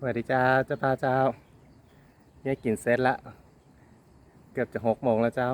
สวัสดีจ้าเจ้าป้าเจ้าเนี่ยกินเสร็จละ เกือบจะหกโมงแล้วเจ้า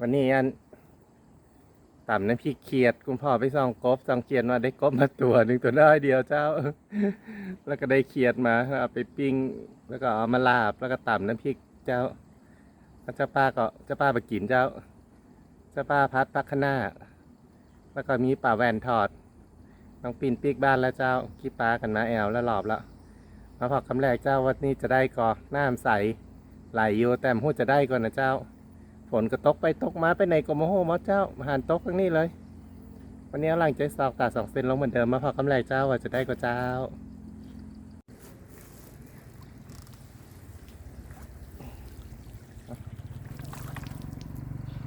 วันนี้อันต่ำน้ำพริกเขียด คุณพ่อไปส่องกบส่องเขียดมาได้กบมาตัวหนึ่งตัวน้อยเดียวเจ้า แล้วก็ได้เขียดมาเอาไปปิ้ง แล้วก็เอามาลาบ แล้วก็ต่ำน้ำพริกเจ้าเจ้าป้าก็เจ้าป้าไปกินเจ้า เจ้าป้าพัดปักขนาแล้วก็มีป่าแวนทอด น้องปีนปีกบ้านแล้วเจ้าขี้ปลากันมาแอวแล้วหลอบแล้ว มาพอคำแรกเจ้าวันนี้จะได้ก่อน้ำใสไหลอยู่แต่หูจะได้ก่อนนะเจ้า ฝนก็ตกไปตกมาไปไหนกมโหมดเจ้ามาหันตกข้งนี้เลย วันนี้เอาหลังใจซอกตาสองเซนลงเหมือนเดิมมาพอคำแรกเจ้าว่าจะได้ก็เจ้า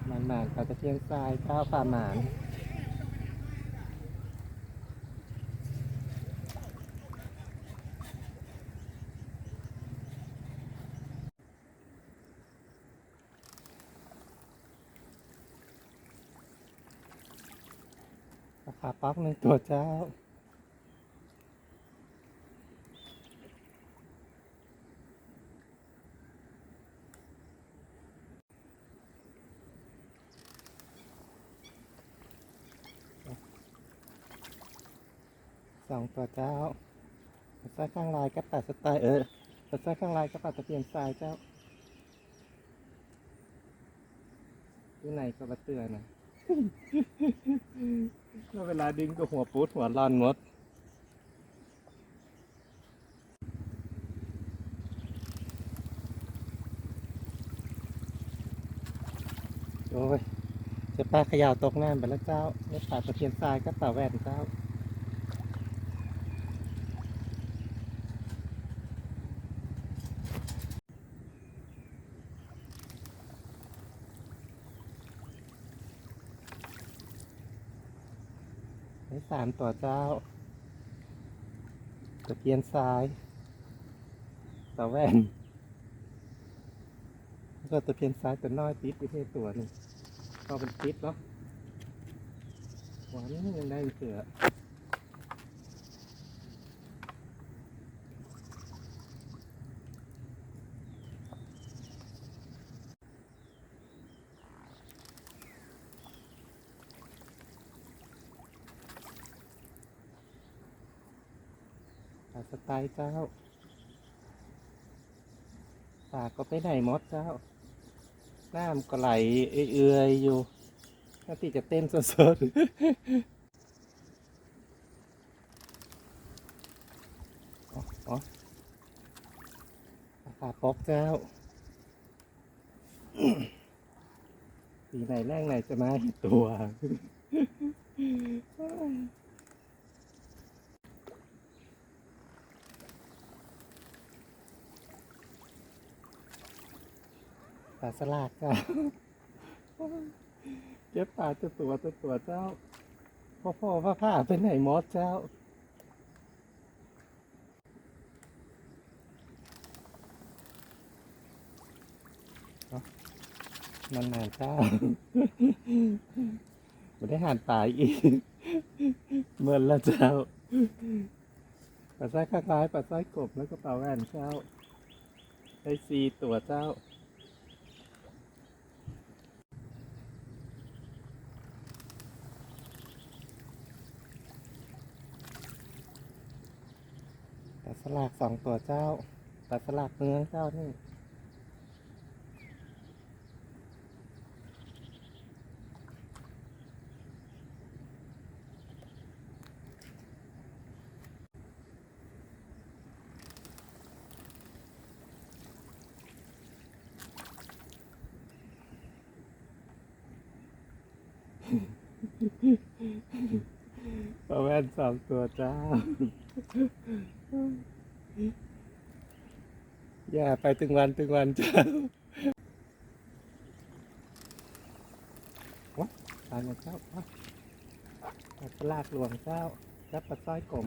หมานๆปลาตะเพียนทรายเจ้าป่าหมาน ราคาป๊อกหนึ่งตัวเจ้า สองตัวเจ้าปัสสาข้างลายกับปัดสไตล์เออปัสสาข้างลายกับปัดตะเพียนทรายเจ้าที่ไหนก็บัเตือนนะ แล้วเวลาดึงก็หัวปุ๊ดหัวลานหมดโอ้ยเจะปลาเขยาวตกน้ำไปแล้วเจ้าแล้วป่าตะเพียนทรายก็ป่าแว่นเจ้า สารต่อเจ้าตะเพียนทรายตะแว่นแล้วก็ตะเพียนทรายตัวน้อยติดไปที่ตัวหนึงก็เป็นติดเนาะหวานยังได้เสือ สไตล์เจ้าปากก็ไปไหนมดเจ้า น้ำก็ไหลเอื่อยอยู่น่าทีจะเต้นสดๆอ๋ออ๋อราปอกเจ้าสีไหนแรกไหนจะมาอีกตัว ปลาสลากเจ้าเจ็บปาตัวตัวตัวตัวเจ้า พ่อพ่อพ่อผ้าเป็นไหนมอสเจ้านานนานๆเจ้าไม่ได้หานป่าอีกเมื่อละเจ้าปลาไส้คล้ายๆปลาไส้กบแล้วก็เปลาแว่นเจ้าได้ซีตัวเจ้า สลากสองตัวเจ้าปลาสลากเนื้อเจ้านี่ปลาแว่นสองตัวเจ้า ย่าไปถึงวันถึงวันเจ้าวะตายแล้วเจ้าวะปลาสลากหลวงเจ้าจับปลาสร้อยกลม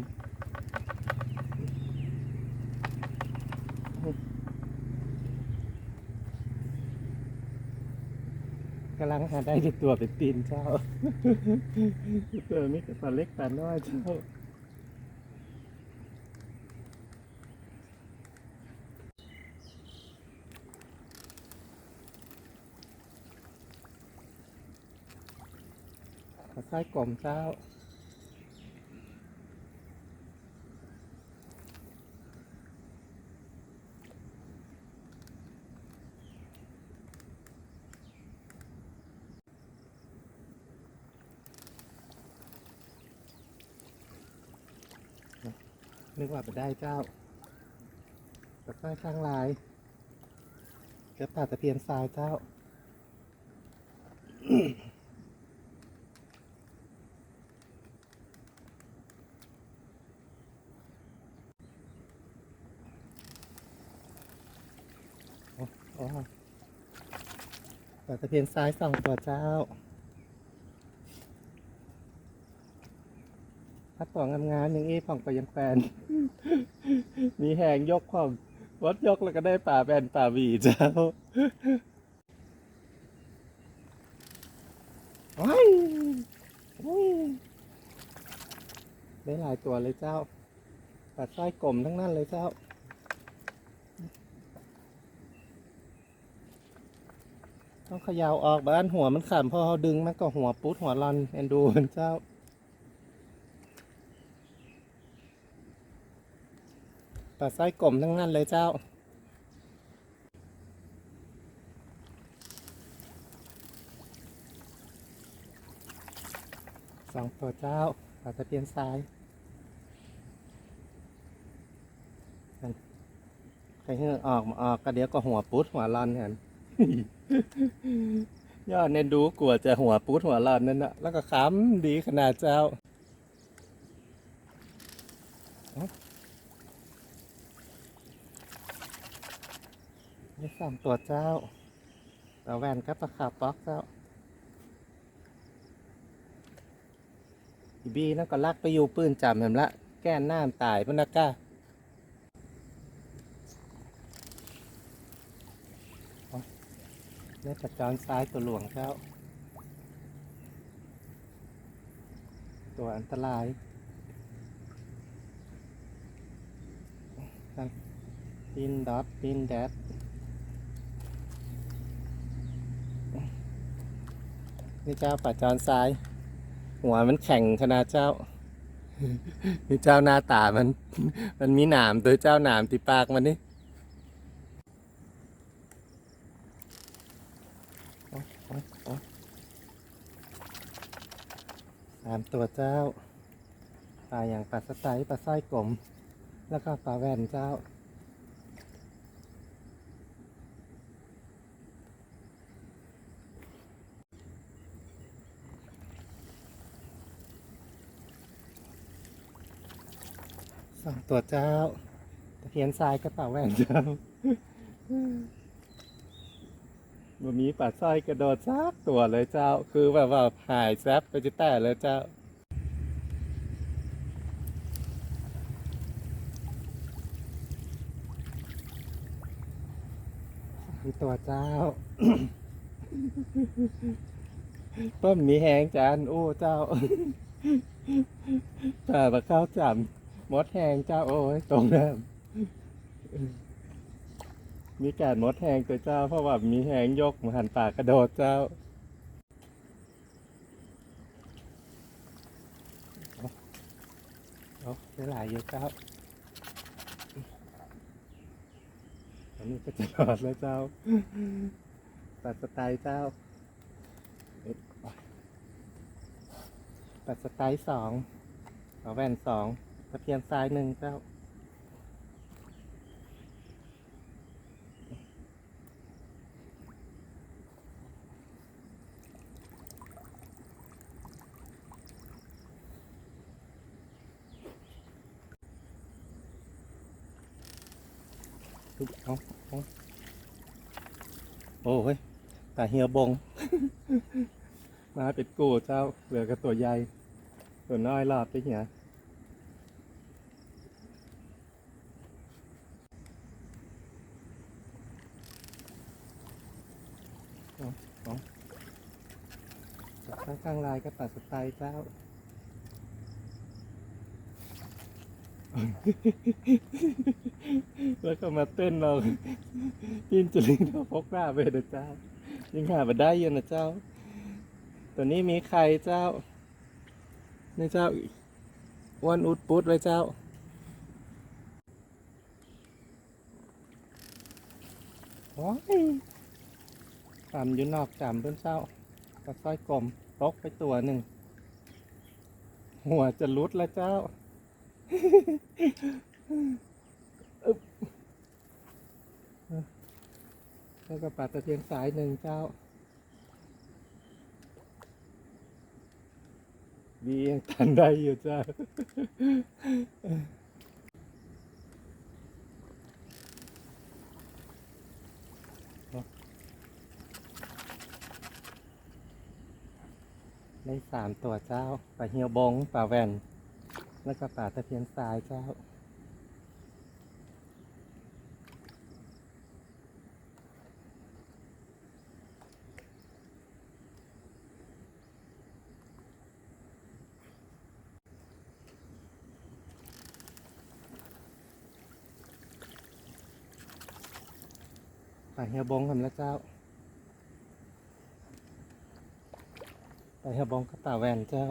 กำลังหาได้ตัวเป็นตีนเจ้า ตัวนี้ก็ปลาเล็กปลาน้อยเจ้า ปัดไส้กลมเจ้า นึกว่าไปได้เจ้าปัดไส้ข้างลายเก็บปลาตะเพียนทรายเจ้า อ้โอ้ปลาตะเพียนทรายสองตัวเจ้าถ้าตัวงงามๆอย่างนี้ผ่องไปยังแฟน มีแหงยกความวัดยกแล้วก็ได้ป่าแบนป่าหวีเจ้าว้ายอุ้ยได้หลายตัวเลยเจ้าปลาสร้อยกลมทั้งนั้นเลยเจ้า ต้องขยาวออกบ้านหัวมันขาดพอเขาดึงมันก็หัวปุ๊ดหัวรอนเอ็นดูเจ้าปลาไส้กลมทั้งนั้นเลยเจ้าสองตัวเจ้าปลาตะเพียนทรายใครเหือออกมาออกก็เดี๋ยวก็หัวปุ๊ดหัวรอนกัน ยอดเน้นดูกลัวจะหัวปุ๊ดหัวรอนนั่นนะแล้วก็ขำดีขนาดเจ้านี่สามตัวเจ้าตาแวนกับปลาขาป๊อกเจ้าบีนั่นก็ลักไปอยู่ปืนจำเห็นละ แก้นน้ำตายพนักก้า นี่ปัดจอนซ้ายตัวหลวงเจ้า ตัวอันตรายปินดอทปินแดดนี่เจ้าป่าจอนซ้าย หัวมันแข็งขนาดเจ้านี่เจ้าหน้าตามัน มันมีหนามตัวเจ้าหนามติปากมันนี่โอ๊ยโอ๊ยโอ๊ย สามตัวเจ้า ปลาอย่างปลาสไตล์ปลาสร้อยกลม แล้วก็ปลาแว่นเจ้า สองตัวเจ้าตะเพียนทรายกระเป๋าแหวนเจ้า บะมีปัดสร้อยกระโดดซักตัวเลยเจ้า คือแบบว่าหายแซบไปจะแต่เลยเจ้ามีตัวเจ้า ต้นมีแหงจานโอ้เจ้าแต่ปลาข้าวจำมดแหงเจ้าโอ้ยตรงนั้นมี มีการมดแหงตัวเจ้า เพราะว่ามีแหงยกหันปากกระโดดเจ้าเอาเอาได้หลายเยอะเจ้าอันนี้ก็จะรอดแล้วเจ้าตัดสไตล์เจ้าเอ็ดตัดสไตล์สองเอาแว่นสองตะเพียนทรายหนึ่งเจ้า เอาเอาโอ้ยตาเฮียบง มาเป็นกูเจ้า เหลือกับตัวใหญ่ ตัวน้อยรอดไปเหียเอาเอาข้างข้างลายก็ตัดสไตล์เจ้า แล้วก็มาเต้นเรายินจลิงเราพกหน้าไปนะเจ้า ยังหามาได้ยังนะเจ้าตัวนี้มีใครเจ้านี่เจ้าอ้วนอุดปุดเลยเจ้าโอ้ยตามอยู่นอกจำเพื่อนเจ้าปลาสร้อยกลมตกไปตัวหนึ่ง หัวจะรุดแล้วเจ้า แล้วก็ปลาตะเพียนสายหนึ่งเจ้า ดียังทันได้อยู่เจ้า ได้สามตัวเจ้าปลาเฮียวบงปลาแวน แล้วก็ปลาตะเพียนทรายเจ้าปลาเฮียบงทำแล้วเจ้าปลาเฮียบงกับปลาแวนเจ้า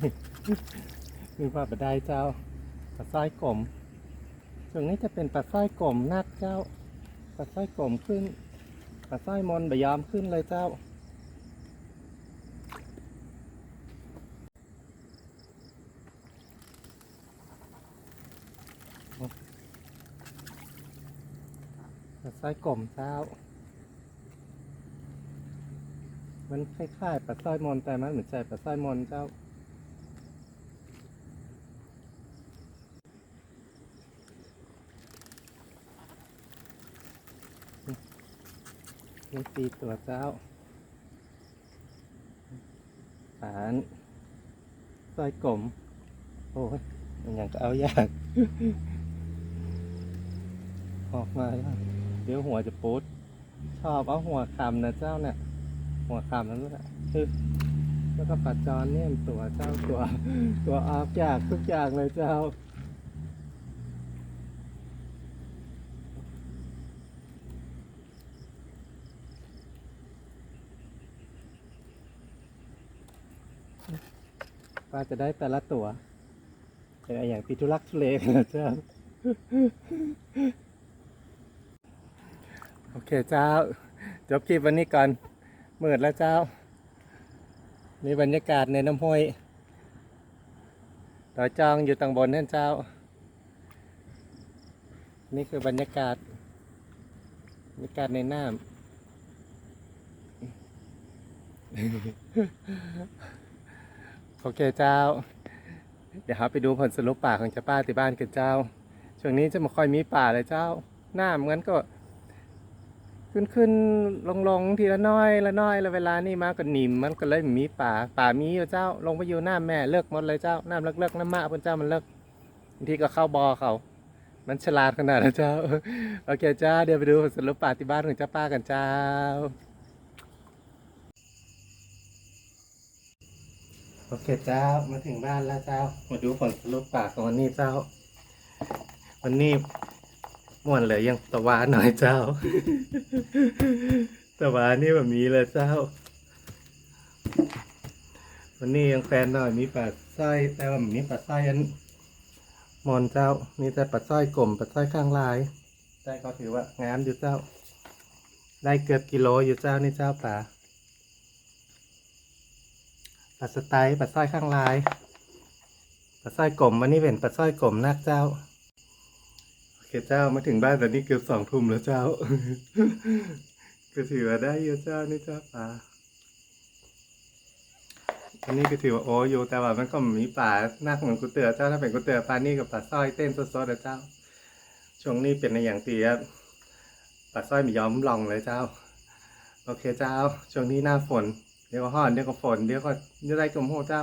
โอ้ยมีปลาบดได้เจ้าปลาสร้อยกลมส่วนนี้จะเป็นปลาสร้อยกลมนักเจ้าปลาสร้อยกลมขึ้นปลาสร้อยมนบยอมขึ้นเลยเจ้า ปลาสร้อยกลมเจ้า มันคล้ายๆปลาสร้อยมนแต่มันเหมือนใจปลาสร้อยมนเจ้า นี่ตีตัวเจ้าฐานสร้อยกลม โอ้ยมันยังก็เอายากออกมาแล้วเดี๋ยวหัวจะปุ๊ดชอบเอาหัวคำนะเจ้าเนี่ย หัวคำนั้นแหละแล้วก็ปัดจรเนี่ยตัวเจ้าตัว ตัวออกยากทุกอย่างเลยเจ้า ว่าจะได้แต่ละตัวเป็นอย่างปิทุลักทุเลนะเจ้าโอเคเจ้า จบคลิปวันนี้ก่อนมืดแล้วเจ้านี่บรรยากาศในน้ำห้วยต่อจองอยู่ตังบนนั่นเจ้า นี่คือบรรยากาศบรรยากาศในน้ำ โอเคเจ้า เดี๋ยวครับไปดูผลสรุปป่าของเจ้าป้าที่บ้านกันเจ้า ช่วงนี้จะไม่ค่อยมีป่าเลยเจ้า หน้าเหมือนก็ ขึ้นขึ้นลงลงทีละน้อยละน้อยแล้วเวลานี่มาก็หนิมมันก็เลยมีป่า ป่ามีอยู่เจ้า ลงไปอยู่หน้าแม่เลิกหมดเลยเจ้าน้ำเลิกเลิกน้ำมะเพิ่นเจ้ามันเลิกบางทีก็เข้าบอเขามันฉลาดขนาดนั้นเจ้า โอเคเจ้า เดี๋ยวไปดูผลสรุปป่าที่บ้านของเจ้าป้ากันเจ้า โอเคเจ้ามาถึงบ้านแล้วเจ้า มาดูผลสรุปปากของวันนี้เจ้า วันนี้ม่วนเลยยังตะวานหน่อยเจ้า ตะวานนี่แบบนี้เลยเจ้า วันนี้ยังแฟนหน่อยมีปลาสร้อยแต่ว่ามีปลาสร้อยอันมอนเจ้า มีแต่ปลาสร้อยกลมปลาสร้อยข้างลายแต่ก็ถือว่างามอยู่เจ้า ได้เกือบกิโลอยู่เจ้านี่เจ้าปลา ปลาสไตล์ปลาสร้อยข้างลายปลาสร้อยกลมวันนี้เป็นปลาสร้อยกลมนักเจ้า โอเคเจ้ามาถึงบ้านตอนนี้เกือบสองทุ่มแล้วเจ้า ก็ถือว่าได้เยอะเจ้านี่เจ้าปลาอันนี้ก็ถือว่าโอ้อยู่แต่ว่ามันก็มีป่านักเหมือนกุเตือเจ้าถ้าเป็นกุเตือปลานี่กับปลาสร้อยเต้นสดๆนะเจ้า ช่วงนี้เป็นในอย่างตีครับปลาสร้อยมีย้อมลองเลยเจ้า โอเคเจ้า ช่วงนี้หน้าฝน เดี๋ยวก็ห้อนเดี๋ยวก็ฝนเดี๋ยวก็เดี๋ยวได้กลมโหเจ้า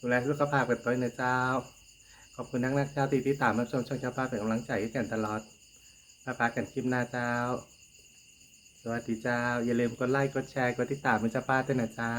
ดูแลสุขภาพกันตัวนะเจ้า ขอบคุณนักนักเจ้าที่ติดตามรับชมช่องเจ้าป้าเป็นกำลังใจให้กันตลอดมาพากันคลิปหน้าเจ้า สวัสดีเจ้า อย่าลืมกดไลค์กดแชร์กดติดตามเป็นเจ้าป้าด้วยนะเจ้า